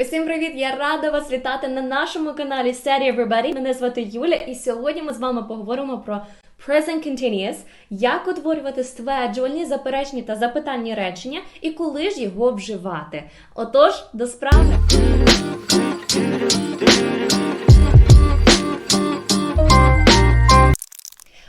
Усім привіт! Я рада вас вітати на нашому каналі Study Everybody. Мене звати Юля, і сьогодні ми з вами поговоримо про Present Continuous, як утворювати стверджувальні, заперечні та запитальні речення і коли ж його вживати. Отож, до справи.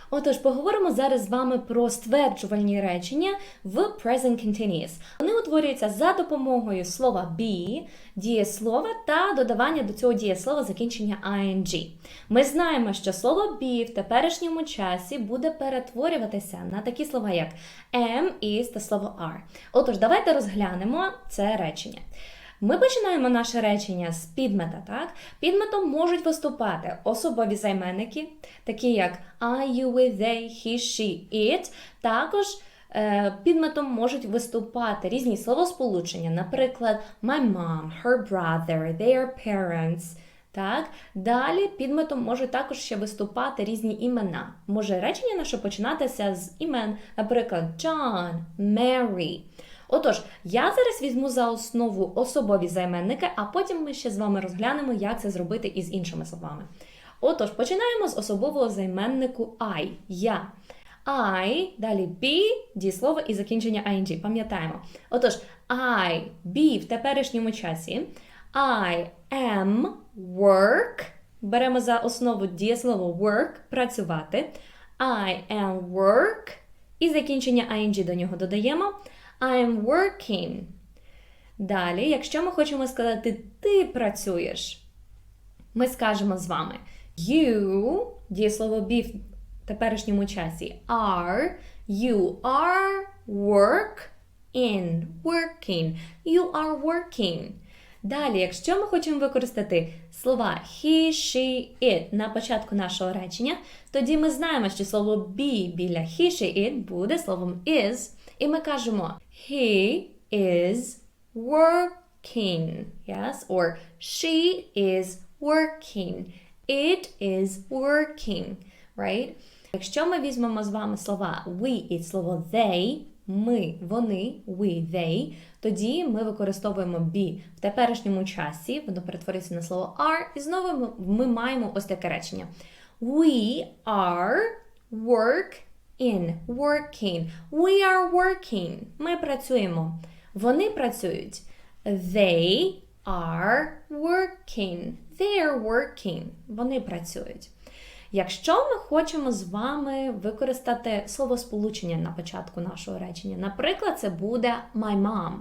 Отож, поговоримо зараз з вами про стверджувальні речення в Present Continuous. Вони утворюються за допомогою слова be, дієслова та додавання до цього дієслова закінчення ing. Ми знаємо, що слово be в теперішньому часі буде перетворюватися на такі слова, як am, is та слово are. Отож, давайте розглянемо це речення. Ми починаємо наше речення з підмета. Так? Підметом можуть виступати особові займенники, такі як I, you, we, they, he, she, it. Також е, підметом можуть виступати різні словосполучення, наприклад, my mom, her brother, their parents. Так, далі підметом можуть також ще виступати різні імена. Може речення наше починатися з імен, наприклад, John, Mary. Отож, я зараз візьму за основу особові займенники, а потім ми ще з вами розглянемо, як це зробити із іншими словами. Отож, починаємо з особового займеннику I. Я. I, далі be, дієслово і закінчення ing. Пам'ятаємо. Отож, I, be в теперішньому часі. I am work. Беремо за основу дієслово work працювати. I am work. І закінчення ing до нього додаємо. I'm working. Далі, якщо ми хочемо сказати ти працюєш, ми скажемо з вами you, дієслово be в теперішньому часі are, you are work in, working, you are working. Далі, якщо ми хочемо використати слова he, she, it на початку нашого речення, тоді ми знаємо, що слово be біля he, she, it буде словом is, і ми кажемо he is working. Yes? Or she is working. It is working. Right? Якщо ми візьмемо з вами слова we і слово they, ми, вони, we, they, тоді ми використовуємо be в теперішньому часі, воно перетворюється на слово are, і знову ми, маємо ось таке речення. We are work in, working. We are working. Ми працюємо. Вони працюють. They are working. They are working. Вони працюють. Якщо ми хочемо з вами використати словосполучення на початку нашого речення, наприклад, це буде my mom.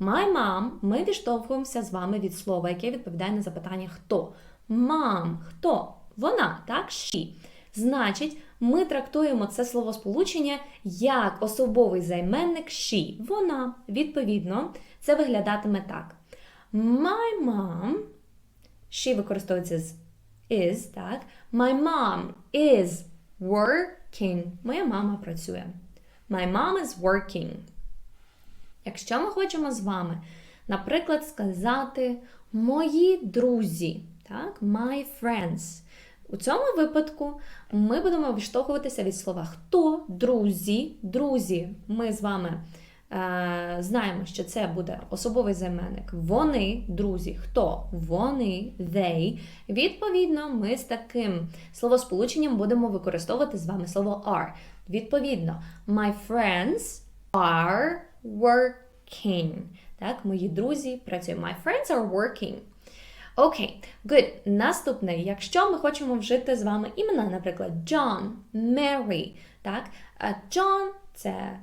My mom, ми відштовхуємося з вами від слова, яке відповідає на запитання хто. Mom, хто? Вона, так? She. Значить, ми трактуємо це словосполучення як особовий займенник she. Вона, відповідно, це виглядатиме так. My mom, she використовується з is, так? My mom is working. Моя мама працює. My mom is working. Якщо ми хочемо з вами, наприклад, сказати мої друзі, так? My friends. У цьому випадку ми будемо відштовхуватися від слова хто, друзі, друзі. Ми з вами е, знаємо, що це буде особовий займенник. Вони, друзі, хто? Вони, they. Відповідно, ми з таким словосполученням будемо використовувати з вами слово are. Відповідно, my friends are working. Так, мої друзі працюють. My friends are working. Окей, good. Наступне, якщо ми хочемо вжити з вами імена, наприклад, John, Mary, так? John – це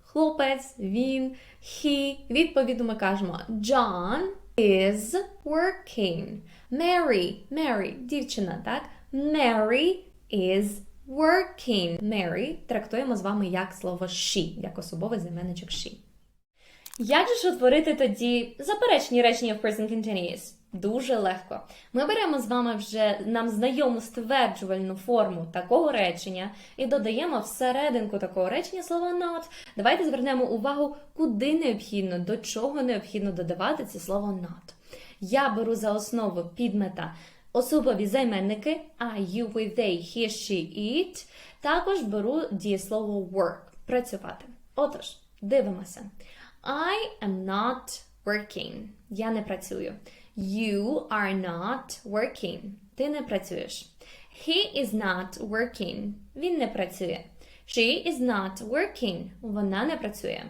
хлопець, він, he. Відповідно, ми кажемо John is working. Mary, Mary, дівчина, так? Mary is working. Mary трактуємо з вами як слово she, як особовий займенничок she. Як же ж утворити тоді заперечні речення в Present Continuous? Дуже легко. Ми беремо з вами вже нам знайому стверджувальну форму такого речення і додаємо всерединку такого речення слово not. Давайте звернемо увагу, куди необхідно, до чого необхідно додавати це слово not. Я беру за основу підмета особові займенники I, you, we, they, he, she, it. Також беру дієслово work працювати. Отож, дивимося. I am not working. Я не працюю. You are not working. Ти не працюєш. He is not working. Він не працює. She is not working. Вона не працює.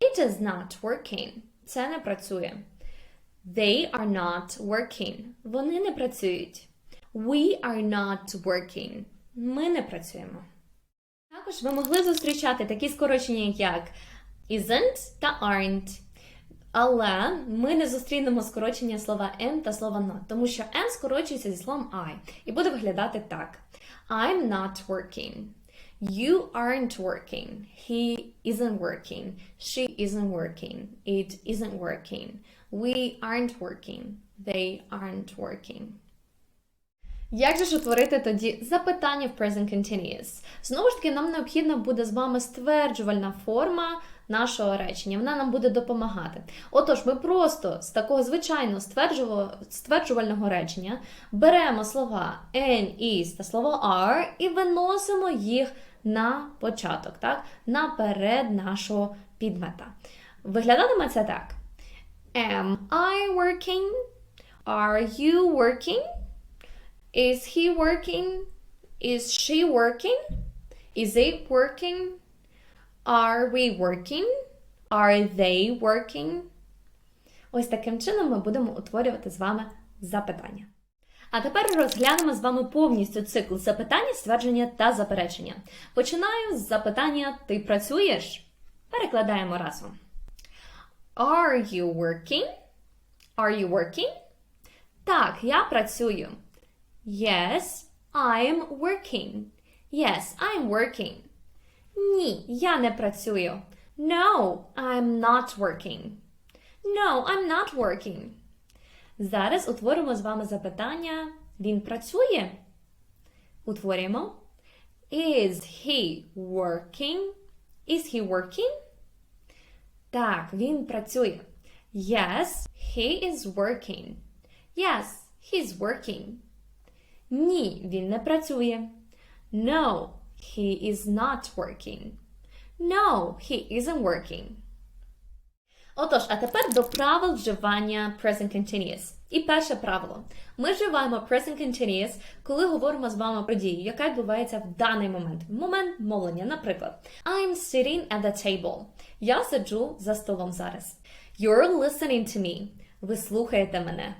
It is not working. Це не працює. They are not working. Вони не працюють. We are not working. Ми не працюємо. Також ви могли зустрічати такі скорочення, як isn't та aren't. Але ми не зустрінемо скорочення слова am та слова not, тому що am скорочується зі словом I і буде виглядати так: I'm not working. You aren't working. He isn't working. She isn't working. It isn't working. We aren't working. They aren't working. Як же ж утворити тоді запитання в present continuous? Знову ж таки, нам необхідна буде з вами стверджувальна форма нашого речення. Вона нам буде допомагати. Отож, ми просто з такого звичайного стверджувального, речення беремо слова an, is та слово are і виносимо їх на початок, так? наперед нашого підмета. Виглядатиме це так: Am I working? Are you working? Is he working? Is she working? Is it working? Are we working? Are they working? Ось таким чином ми будемо утворювати з вами запитання. А тепер розглянемо з вами повністю цикл запитання, ствердження та заперечення. Починаю з запитання Ти працюєш? Перекладаємо разом. Are you working? Are you working? Так, я працюю. Yes, I'm working. Yes, I'm working. Ні, я не працюю. No, I'm not working. No, I'm not working. Зараз утворимо з вами запитання. Він працює? Утворюємо. Is he working? Is he working? Так, він працює. Yes, he is working. Yes, he's working. Ні, він не працює. No, he is not working. No, he isn't working. Отож, а тепер до правил вживання present continuous. І перше правило. Ми вживаємо present continuous, коли говоримо з вами про дію, яка відбувається в даний момент. В момент мовлення, наприклад, I'm sitting at the table. Я сиджу за столом зараз. You're listening to me. Ви слухаєте мене.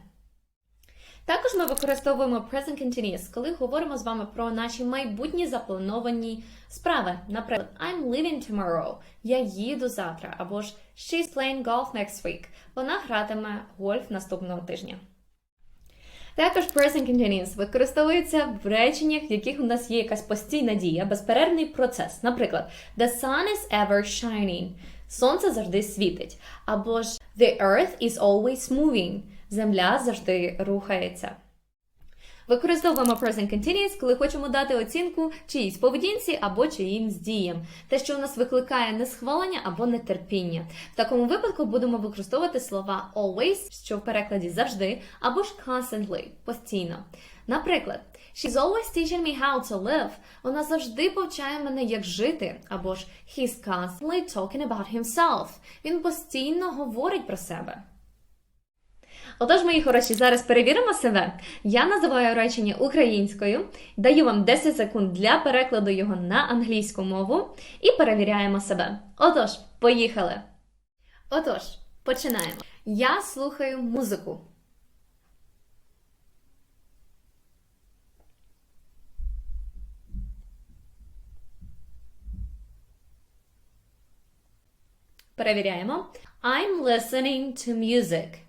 Також ми використовуємо present continuous, коли говоримо з вами про наші майбутні заплановані справи. Наприклад, I'm leaving tomorrow. Я їду завтра. Або ж She's playing golf next week. Вона гратиме гольф наступного тижня. Також present continuous використовується в реченнях, в яких у нас є якась постійна дія, безперервний процес. Наприклад, The sun is ever shining. Сонце завжди світить. Або ж The earth is always moving. Земля завжди рухається. Використовуємо present continuous, коли хочемо дати оцінку чиїсь поведінці або чиїмсь діям. Те, що у нас викликає несхвалення або нетерпіння. В такому випадку будемо використовувати слова always, що в перекладі завжди, або ж constantly постійно. Наприклад, She's always teaching me how to live. Вона завжди повчає мене, як жити. Або ж He's constantly talking about himself. Він постійно говорить про себе. Отож, мої хороші, зараз перевіримо себе. Я називаю речення українською, даю вам 10 секунд для перекладу його на англійську мову і перевіряємо себе. Отож, поїхали! Отож, починаємо. Я слухаю музику. Перевіряємо. I'm listening to music.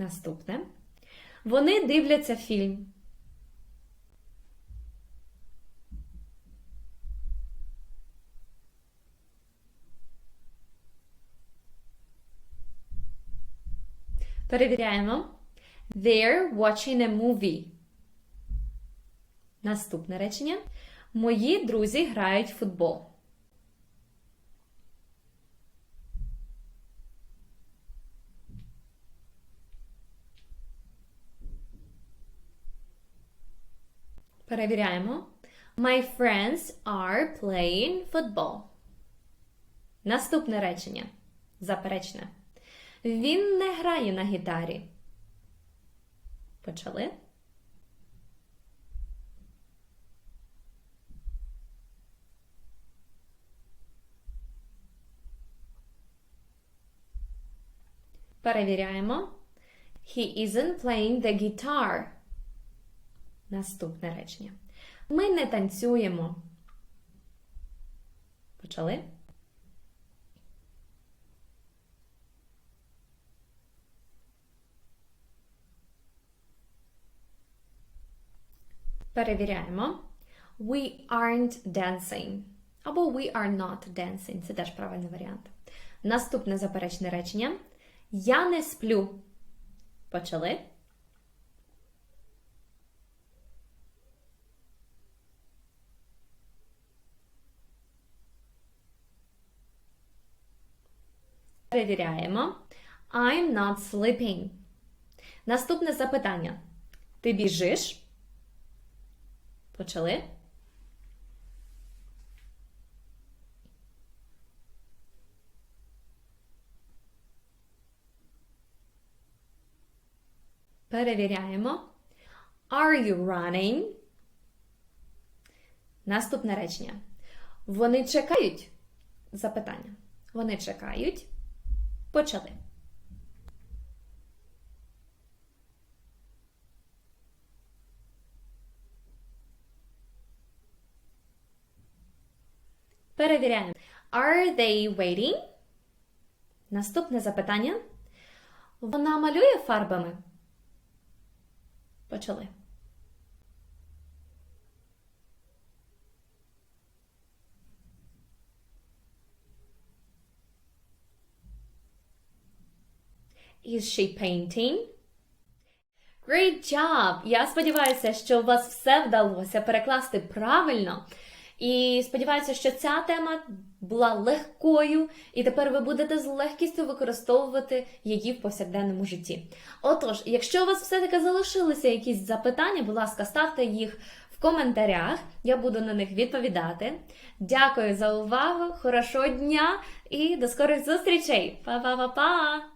Наступне. Вони дивляться фільм. Перевіряємо. They're watching a movie. Наступне речення. Мої друзі грають в футбол. Перевіряємо. My friends are playing football. Наступне речення. Заперечне. Він не грає на гітарі. Почали. Перевіряємо. He isn't playing the guitar. Наступне речення. Ми не танцюємо. Почали? Перевіряємо. We aren't dancing. Або we are not dancing. Це теж правильний варіант. Наступне заперечне речення. Я не сплю. Почали. Перевіряємо. I'm not sleeping. Наступне запитання. Ти біжиш? Почали. Перевіряємо. Are you running? Наступне речення. Вони чекають. Запитання. Вони чекають. Почали. Перевіряємо. Are they waiting? Наступне запитання. Вона малює фарбами. Почали. Is she painting? Great job! Я сподіваюся, що у вас все вдалося перекласти правильно. І сподіваюся, що ця тема була легкою, і тепер ви будете з легкістю використовувати її в повсякденному житті. Отож, якщо у вас все-таки залишилися якісь запитання, будь ласка, ставте їх в коментарях, я буду на них відповідати. Дякую за увагу, хорошого дня і до скорих зустрічей! Па-па-па-па!